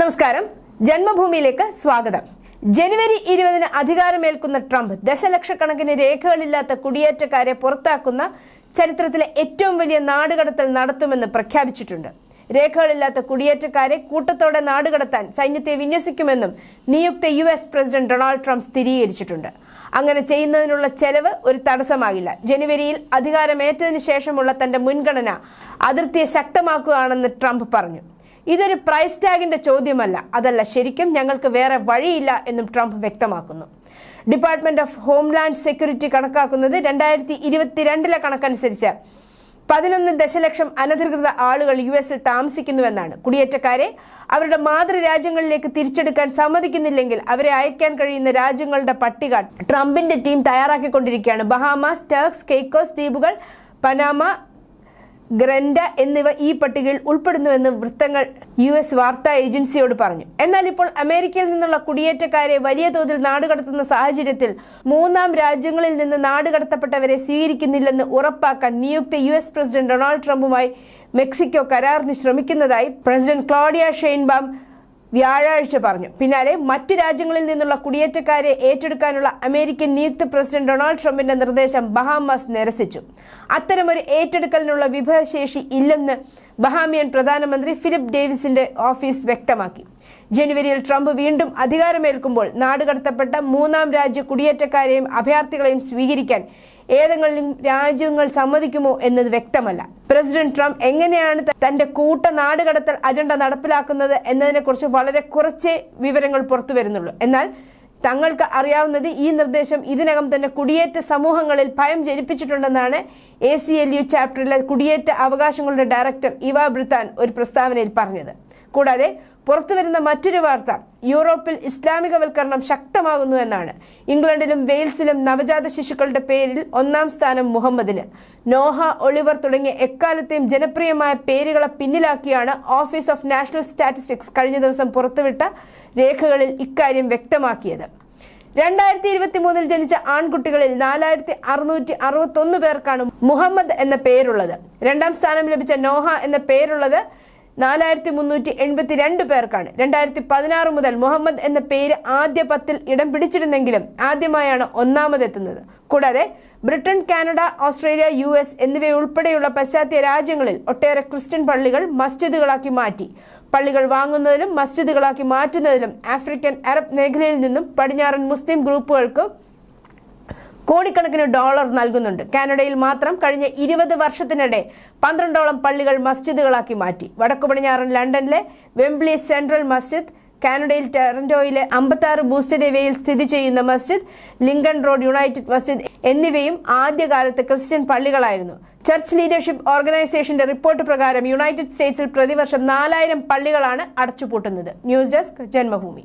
നമസ്കാരം. ജന്മഭൂമിയിലേക്ക് സ്വാഗതം. ജനുവരി ഇരുപതിന് അധികാരമേൽക്കുന്ന ട്രംപ് ദശലക്ഷക്കണക്കിന് രേഖകളില്ലാത്ത കുടിയേറ്റക്കാരെ പുറത്താക്കുന്ന ചരിത്രത്തിലെ ഏറ്റവും വലിയ നാടുകടത്തൽ നടത്തുമെന്ന് പ്രഖ്യാപിച്ചിട്ടുണ്ട്. രേഖകളില്ലാത്ത കുടിയേറ്റക്കാരെ കൂട്ടത്തോടെ നാടുകടത്താൻ സൈന്യത്തെ വിന്യസിക്കുമെന്നും നിയുക്ത U S president Donald Trump സ്ഥിരീകരിച്ചിട്ടുണ്ട്. അങ്ങനെ ചെയ്യുന്നതിനുള്ള ചെലവ് ഒരു തടസ്സമാകില്ല. ജനുവരിയിൽ അധികാരമേറ്റതിനു ശേഷമുള്ള തന്റെ മുൻഗണന അതിർത്തിയെ ശക്തമാക്കുകയാണെന്ന് ട്രംപ് പറഞ്ഞു. ഇതൊരു പ്രൈസ് ടാഗിന്റെ ചോദ്യമല്ല. അതല്ല ശരിക്കും ഞങ്ങൾക്ക് വേറെ വഴിയില്ല എന്നും ട്രംപ് വ്യക്തമാക്കുന്നു. ഡിപ്പാർട്ട്മെന്റ് ഓഫ് ഹോംലാൻഡ് സെക്യൂരിറ്റി കണക്കാക്കുന്നത് രണ്ടായിരത്തി ഇരുപത്തിരണ്ടിലെ കണക്കനുസരിച്ച് പതിനൊന്ന് ദശലക്ഷം അനധികൃത ആളുകൾ യു എസിൽ താമസിക്കുന്നുവെന്നാണ്. കുടിയേറ്റക്കാരെ അവരുടെ മാതൃരാജ്യങ്ങളിലേക്ക് തിരിച്ചെടുക്കാൻ സമ്മതിക്കുന്നില്ലെങ്കിൽ അവരെ അയക്കാൻ കഴിയുന്ന രാജ്യങ്ങളുടെ പട്ടിക ട്രംപിന്റെ ടീം തയ്യാറാക്കിക്കൊണ്ടിരിക്കുകയാണ്. ബഹാമാസ് ടർക്സ് കേക്കോസ് ദ്വീപുകൾ പനാമ ഗ്രൻഡ എന്നിവ ഈ പട്ടികയിൽ ഉൾപ്പെടുന്നുവെന്ന് വൃത്തങ്ങൾ യു എസ് വാർത്താ ഏജൻസിയോട് പറഞ്ഞു. എന്നാൽ ഇപ്പോൾ അമേരിക്കയിൽ നിന്നുള്ള കുടിയേറ്റക്കാരെ വലിയ തോതിൽ നാടുകടത്തുന്ന സാഹചര്യത്തിൽ മൂന്നാം രാജ്യങ്ങളിൽ നിന്ന് നാടുകടത്തപ്പെട്ടവരെ സ്വീകരിക്കുന്നില്ലെന്ന് ഉറപ്പാക്കാൻ നിയുക്ത യു എസ് പ്രസിഡന്റ് ഡൊണാൾഡ് ട്രംപുമായി മെക്സിക്കോ കരാറിന് ശ്രമിക്കുന്നതായി പ്രസിഡന്റ് ക്ലോഡിയ ഷെയ്ൻബാം വ്യാഴാഴ്ച പറഞ്ഞു. പിന്നാലെ മറ്റ് രാജ്യങ്ങളിൽ നിന്നുള്ള കുടിയേറ്റക്കാരെ ഏറ്റെടുക്കാനുള്ള അമേരിക്കൻ നിയുക്ത പ്രസിഡന്റ് ഡൊണാൾഡ് ട്രംപിന്റെ നിർദ്ദേശം ബഹാമാസ് നിരസിച്ചു. അത്തരമൊരു ഏറ്റെടുക്കലിനുള്ള വിഭവശേഷി ഇല്ലെന്ന് ബഹാമിയൻ പ്രധാനമന്ത്രി ഫിലിപ്പ് ഡേവിസിന്റെ ഓഫീസ് വ്യക്തമാക്കി. ജനുവരിയിൽ ട്രംപ് വീണ്ടും അധികാരമേൽക്കുമ്പോൾ നാടുകടത്തപ്പെട്ട മൂന്നാം രാജ്യ കുടിയേറ്റക്കാരെയും അഭയാർത്ഥികളെയും സ്വീകരിക്കാൻ ഏതെങ്കിലും രാജ്യങ്ങൾ സമ്മതിക്കുമോ എന്നത് വ്യക്തമല്ല. പ്രസിഡന്റ് ട്രംപ് എങ്ങനെയാണ് തന്റെ കൂട്ട നാടുകടത്തൽ അജണ്ട നടപ്പിലാക്കുന്നത് എന്നതിനെക്കുറിച്ച് വളരെ കുറച്ചേ വിവരങ്ങൾ പുറത്തു വരുന്നുള്ളൂ എന്നാൽ തങ്ങൾക്ക് അറിയാവുന്നത് ഈ നിർദ്ദേശം ഇതിനകം തന്നെ കുടിയേറ്റ സമൂഹങ്ങളിൽ ഭയം ജനിപ്പിച്ചിട്ടുണ്ടെന്നാണ് എ സി എൽ യു ചാപ്റ്ററിലെ കുടിയേറ്റ അവകാശങ്ങളുടെ ഡയറക്ടർ ഇവാ ബ്രിത്താൻ ഒരു പ്രസ്താവനയിൽ പറഞ്ഞത്. കൂടാതെ പുറത്തുവരുന്ന മറ്റൊരു വാർത്ത യൂറോപ്പിൽ ഇസ്ലാമികവൽക്കരണം ശക്തമാകുന്നു എന്നാണ്. ഇംഗ്ലണ്ടിലും വെയിൽസിലും നവജാത ശിശുക്കളുടെ പേരിൽ ഒന്നാം സ്ഥാനം മുഹമ്മദിന്. നോഹ ഒളിവർ തുടങ്ങിയ എക്കാലത്തെയും ജനപ്രിയമായ പേരുകളെ പിന്നിലാക്കിയാണ് ഓഫീസ് ഓഫ് നാഷണൽ സ്റ്റാറ്റിസ്റ്റിക്സ് കഴിഞ്ഞ ദിവസം പുറത്തുവിട്ട രേഖകളിൽ ഇക്കാര്യം വ്യക്തമാക്കിയത്. രണ്ടായിരത്തി ഇരുപത്തി മൂന്നിൽ ജനിച്ച ആൺകുട്ടികളിൽ നാലായിരത്തി അറുന്നൂറ്റി അറുപത്തി ഒന്ന് പേർക്കാണ് മുഹമ്മദ് എന്ന പേരുള്ളത്. രണ്ടാം സ്ഥാനം ലഭിച്ച നോഹ എന്ന പേരുള്ളത് നാലായിരത്തി മുന്നൂറ്റി എൺപത്തി രണ്ട് പേർക്കാണ്. രണ്ടായിരത്തി പതിനാറ് മുതൽ മുഹമ്മദ് എന്ന പേര് ആദ്യ പത്തിൽ ഇടം പിടിച്ചിരുന്നെങ്കിലും ആദ്യമായാണ് ഒന്നാമതെത്തുന്നത് കൂടാതെ Britain Canada Australia U S എന്നിവയുൾപ്പെടെയുള്ള പശ്ചാത്തല രാജ്യങ്ങളിൽ ഒട്ടേറെ ക്രിസ്ത്യൻ പള്ളികൾ മസ്ജിദുകളാക്കി മാറ്റി. പള്ളികൾ വാങ്ങുന്നതിലും മസ്ജിദുകളാക്കി മാറ്റുന്നതിലും ആഫ്രിക്കൻ അറബ് മേഖലയിൽ നിന്നും പടിഞ്ഞാറൻ മുസ്ലിം ഗ്രൂപ്പുകൾക്ക് കോടിക്കണക്കിന് ഡോളർ നൽകുന്നുണ്ട്. കാനഡയിൽ മാത്രം കഴിഞ്ഞ ഇരുപത് വർഷത്തിനിടെ പന്ത്രണ്ടോളം പള്ളികൾ മസ്ജിദുകളാക്കി മാറ്റി. വടക്കു പടിഞ്ഞാറൻ ലണ്ടനിലെ വെംബ്ലി സെൻട്രൽ മസ്ജിദ് കാനഡയിൽ ടൊറന്റോയിലെ അമ്പത്താറ് ബൂസ്റ്റഡേവയിൽ സ്ഥിതി ചെയ്യുന്ന മസ്ജിദ് ലിങ്കൺ റോഡ് യുണൈറ്റഡ് മസ്ജിദ് എന്നിവയും ആദ്യകാലത്ത് ക്രിസ്ത്യൻ പള്ളികളായിരുന്നു. ചർച്ച് ലീഡർഷിപ്പ് ഓർഗനൈസേഷന്റെ റിപ്പോർട്ട് പ്രകാരം യുണൈറ്റഡ് സ്റ്റേറ്റ്സിൽ പ്രതിവർഷം നാലായിരം പള്ളികളാണ് അടച്ചുപൂട്ടുന്നത്. News desk Janmabhumi.